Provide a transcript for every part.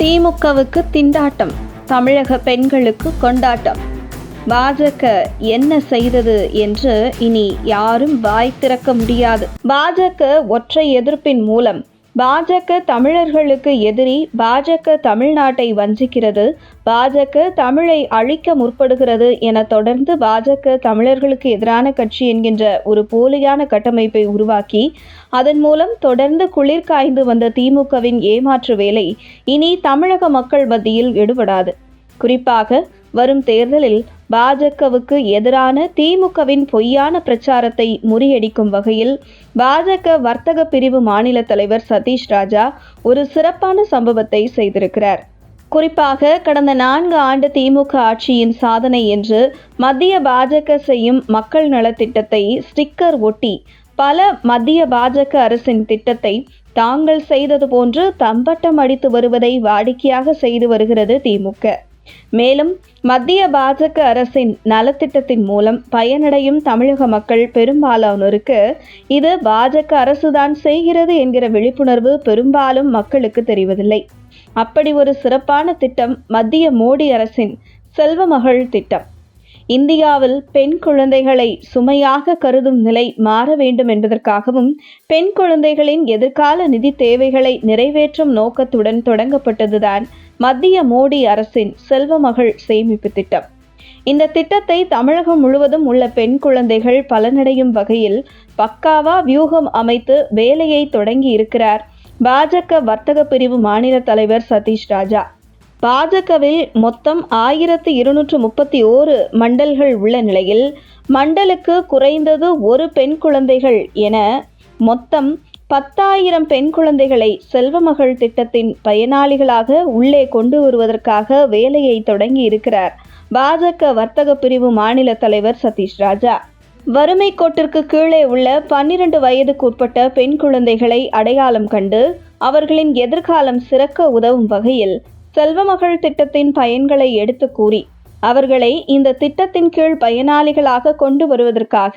திமுகவுக்கு திண்டாட்டம் தமிழக பெண்களுக்கு கொண்டாட்டம். பாஜக என்ன செய்தது என்று இனி யாரும் வாய் திறக்க முடியாது. பாஜக ஒற்றை எதிர்ப்பின் மூலம் பாஜக தமிழர்களுக்கு எதிரி பாஜக தமிழ்நாட்டை வஞ்சிக்கிறது பாஜக தமிழை அழிக்க முற்படுகிறது என தொடர்ந்து பாஜக தமிழர்களுக்கு எதிரான கட்சி என்கின்ற ஒரு போலியான கட்டமைப்பை உருவாக்கி அதன் மூலம் தொடர்ந்து குளிர் காய்ந்து வந்த திமுகவின் ஏமாற்று வேலை இனி தமிழக மக்கள் மத்தியில் எடுபடாது. குறிப்பாக வரும் தேர்தலில் பாஜகவுக்கு எதிரான திமுகவின் பொய்யான பிரச்சாரத்தை முறியடிக்கும் வகையில் பாஜக வர்த்தக பிரிவு மாநில தலைவர் சதீஷ் ராஜா ஒரு சிறப்பான சம்பவத்தை செய்திருக்கிறார். குறிப்பாக கடந்த நான்கு ஆண்டு திமுக ஆட்சியின் சாதனை என்று மத்திய பாஜக செய்யும் மக்கள் நலத்திட்டத்தை ஸ்டிக்கர் ஒட்டி பல மத்திய பாஜக அரசின் திட்டத்தை தாங்கள் செய்தது போன்று தம்பட்டம் அடித்து வருவதை வாடிக்கையாக செய்து வருகிறது திமுக. மேலும் மத்திய பாஜக அரசின் நலத்திட்டத்தின் மூலம் பயனடையும் தமிழக மக்கள் பெரும்பாலானோருக்கு இது பாஜக அரசுதான் செய்கிறது என்கிற விழிப்புணர்வு பெரும்பாலும் மக்களுக்கு தெரிவதில்லை. அப்படி ஒரு சிறப்பான திட்டம் மத்திய மோடி அரசின் செல்வமகள் திட்டம். இந்தியாவில் பெண் குழந்தைகளை சுமையாக கருதும் நிலை மாற வேண்டும் என்பதற்காகவும் பெண் குழந்தைகளின் எதிர்கால நிதி தேவைகளை நிறைவேற்றும் நோக்கத்துடன் தொடங்கப்பட்டதுதான் மத்திய மோடி அரசின் செல்வமகள் சேமிப்பு திட்டம். இந்த திட்டத்தை தமிழகம் முழுவதும் உள்ள பெண் குழந்தைகள் பலனடையும் வகையில் பக்காவா வியூகம் அமைத்து வேலையை தொடங்கி இருக்கிறார் பாஜக வர்த்தக பிரிவு மாநில தலைவர் சதீஷ் ராஜா. பாஜகவில் மொத்தம் ஆயிரத்து இருநூற்று முப்பத்தி ஓரு மண்டல்கள் உள்ள நிலையில் மண்டலுக்கு குறைந்தது ஒரு பெண் குழந்தைகள் என மொத்தம் பத்தாயிரம் பெண் குழந்தைகளை செல்வமகள் திட்டத்தின் பயனாளிகளாக உள்ளே கொண்டு வருவதற்காக வேலையை தொடங்கி இருக்கிறார். பாஜக வர்த்தக பிரிவு மாநில தலைவர் சதீஷ் ராஜா. வறுமை கோட்டிற்கு கீழே உள்ள பன்னிரண்டு வயதுக்கு உட்பட்ட பெண் குழந்தைகளை அடையாளம் கண்டு அவர்களின் எதிர்காலம் சிறக்க உதவும் வகையில் செல்வமகள் திட்டத்தின் பயன்களை எடுத்து கூறி அவர்களை இந்த திட்டத்தின் கீழ் பயனாளிகளாக கொண்டு வருவதற்காக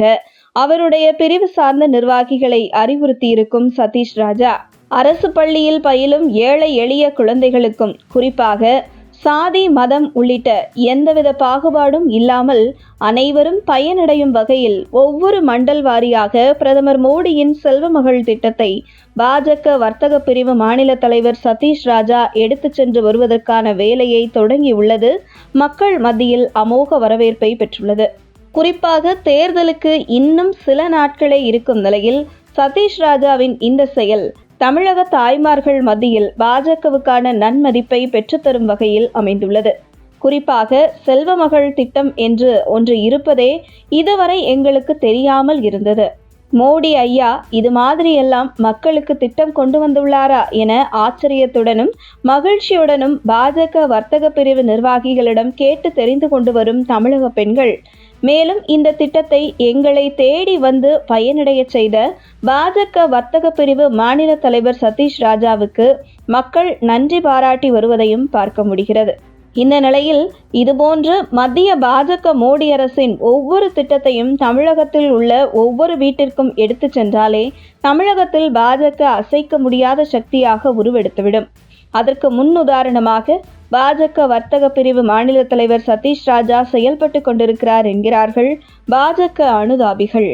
அவருடைய பிரிவு சார்ந்த நிர்வாகிகளை அறிவுறுத்தியிருக்கும் சதீஷ் ராஜா. அரசு பள்ளியில் பயிலும் ஏழை எளிய குழந்தைகளுக்கும் குறிப்பாக சாதி மதம் உள்ளிட்ட எந்தவித பாகுபாடும் இல்லாமல் அனைவரும் பயனடையும் வகையில் ஒவ்வொரு மண்டல் வாரியாக பிரதமர் மோடியின் செல்வமகள் திட்டத்தை பாஜக வர்த்தக பிரிவு மாநில தலைவர் சதீஷ் ராஜா எடுத்துச் சென்று வருவதற்கான வேலையை தொடங்கியுள்ளது. மக்கள் மத்தியில் அமோக வரவேற்பை பெற்றுள்ளது. குறிப்பாக தேர்தலுக்கு இன்னும் சில நாட்களே இருக்கும் நிலையில் சதீஷ் ராஜாவின் இந்த செயல் தமிழக தாய்மார்கள் மத்தியில் பாஜகவுக்கான நன்மதிப்பை பெற்றுத்தரும் வகையில் அமைந்துள்ளது. குறிப்பாக செல்வமகள் திட்டம் என்று ஒன்று இருப்பதே இதுவரை எங்களுக்கு தெரியாமல் இருந்தது. மோடி ஐயா இது மாதிரியெல்லாம் மக்களுக்கு திட்டம் கொண்டு வந்துள்ளாரா என ஆச்சரியத்துடனும் மகிழ்ச்சியுடனும் பாஜக வர்த்தக பிரிவு நிர்வாகிகளிடம் கேட்டு தெரிந்து கொண்டு வரும் தமிழக பெண்கள் மேலும் இந்த திட்டத்தை எங்களை தேடி வந்து பயனடைய செய்த பாஜக வர்த்தக பிரிவு மாநில தலைவர் சதீஷ் ராஜாவுக்கு மக்கள் நன்றி பாராட்டி வருவதையும் பார்க்க முடிகிறது. இந்த நிலையில் இதுபோன்று மத்திய பாஜக மோடி அரசின் ஒவ்வொரு திட்டத்தையும் தமிழகத்தில் உள்ள ஒவ்வொரு வீட்டிற்கும் எடுத்து சென்றாலே தமிழகத்தில் பாஜக அசைக்க முடியாத சக்தியாக உருவெடுத்துவிடும். அதற்கு முன் உதாரணமாக பாஜக வர்த்தக பிரிவு மாநில தலைவர் சதீஷ் ராஜா செயல்பட்டு கொண்டிருக்கிறார் என்கிறார்கள் பாஜக அனுதாபிகள்.